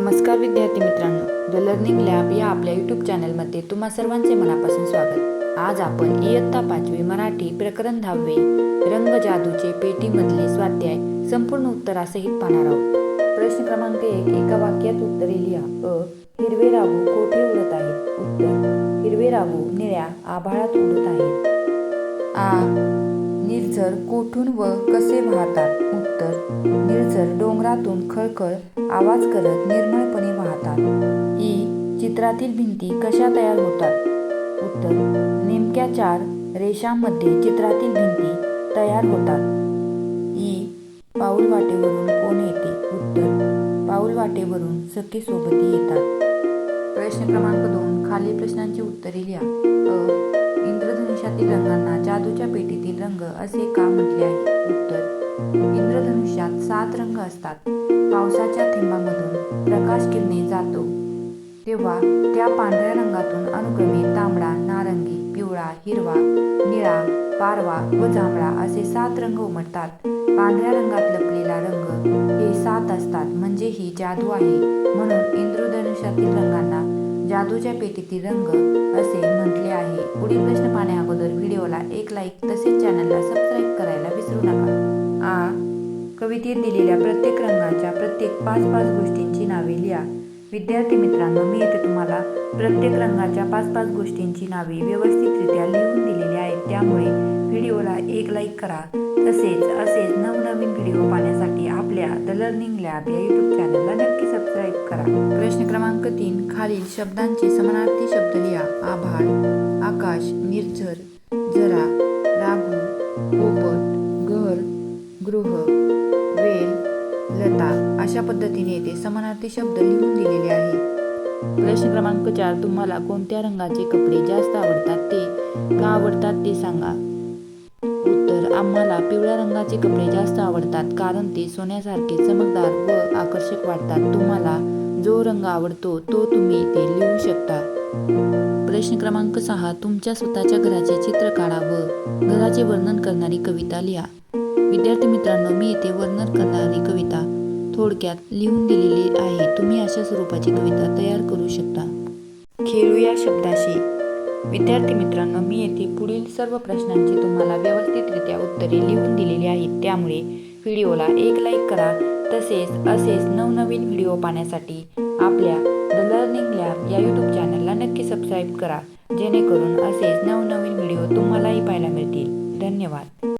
नमस्कार विद्यार्थी मित्रांनो. द लर्निंग लॅब या आपल्या यूट्यूब चॅनलमध्ये तुम्हा सर्वांचे मनापासून स्वागत. आज आपण इयत्ता पाचवी मराठी प्रकरण दहावे रंग जादूचे पेटीमधले स्वाध्याय संपूर्ण उत्तरासहित पाहणार आहोत. प्रश्न क्रमांक एक एका वाक्यात उत्तरे लिहा. अ हिरवे राहू कोठे उडत आहेत? उत्तर हिरवे राहू निळ्या आभाळात उडत आहेत. आ निर्झर कोठून व कसे वाहतात? उत्तर. निर्झर डोंगरातून खळखळ आवाज करत निर्मळपणे वाहतात. ही चित्रातील भिंती कशा तयार होतात? उत्तर. नेमक्या चार रेषांमध्ये चित्रातील भिंती तयार होतात. ई. पाऊल वाटेवरून कोण येते? उत्तर. पाऊल वाटेवरून सखी सोबती येतात. प्रश्न क्रमांक दोन. खाली प्रश्नांची उत्तरे लिहा. अ. इंद्रधनुष्यातील रंगांना जादूच्या पेटीतील रंग असे का म्हटले आहे? उत्तर. इंद्रधनुष्यात सात रंग असतात. पावसाच्या थेंबामधून प्रकाश किरणे जातो. तेव्हा त्या पांढऱ्या रंगातून अनुक्रमे तांबडा नारंगी पिवळा हिरवा निळा पारवा व जांभळा असे सात रंग उमटतात. पांढऱ्या रंगात लपलेला रंग हे सात असतात म्हणजे ही जादू आहे. म्हणून इंद्रधनुष्यातील रंगांना जादूच्या पेटीतील रंग असे म्हटले आहे. पुढील प्रश्न पाहण्या अगोदर व्हिडिओला एक लाईक तसेच चॅनलला सबस्क्राईब करायला विसरू नका. कवितेत दिलेल्या प्रत्येक रंगाच्या प्रत्येक पाच पाच गोष्टींची नावे लिहा. विद्यार्थी मित्रांनो मी येथे तुम्हाला प्रत्येक रंगाच्या पाच पाच गोष्टींची नावे व्यवस्थितरित्या लिहून दिलेली आहेत. त्यामुळे व्हिडिओला एक लाईक करा. तसेच असेच नवनवीन व्हिडिओ पाहण्यासाठी आपल्या द लर्निंग लॅब या यूट्यूब चॅनलला नक्की सबस्क्राईब करा. प्रश्न क्रमांक तीन खालील शब्दांचे समानार्थी शब्द लिहा. आभाळ आकाश निर्झर जरा राघू पोपट घर गृह अशा पद्धतीने येथे समानार्थी शब्द लिहून दिलेले आहे प्रश्न क्रमांक चार तुम्हाला कोणत्या रंगाचे कपडे जास्त आवडतात ते का आवडतात ते सांगा. उत्तर आम्हाला पिवळ्या रंगाचे कपडे जास्त आवडतात कारण ते सोन्यासारखे चमकदार व आकर्षक वाटतात. तुम्हाला जो रंग आवडतो तो तुम्ही इथे लिहू शकता. प्रश्न क्रमांक सहा तुमच्या स्वतःच्या घराचे चित्र काढा व घराचे वर्णन करणारी कविता लिहा. विद्यार्थी मित्रांनो मी येथे वर्णन करणारी कविता थोडक्यात लिहून दिलेली आहे. तुम्ही अशा स्वरूपाची कविता तयार करू शकता. खेळूया शब्दाशी. विद्यार्थी मित्रांनो मी येथे पुढील सर्व प्रश्नांची तुम्हाला व्यवस्थितरित्या उत्तरे लिहून दिलेली आहेत. त्यामुळे व्हिडिओला एक लाईक करा. तसेच असेच नवनवीन व्हिडिओ पाहण्यासाठी आपल्या द लर्निंग लॅब या यूट्यूब चॅनलला नक्की सबस्क्राईब करा. जेणेकरून असेच नवनवीन व्हिडिओ तुम्हालाही पाहायला मिळतील. धन्यवाद.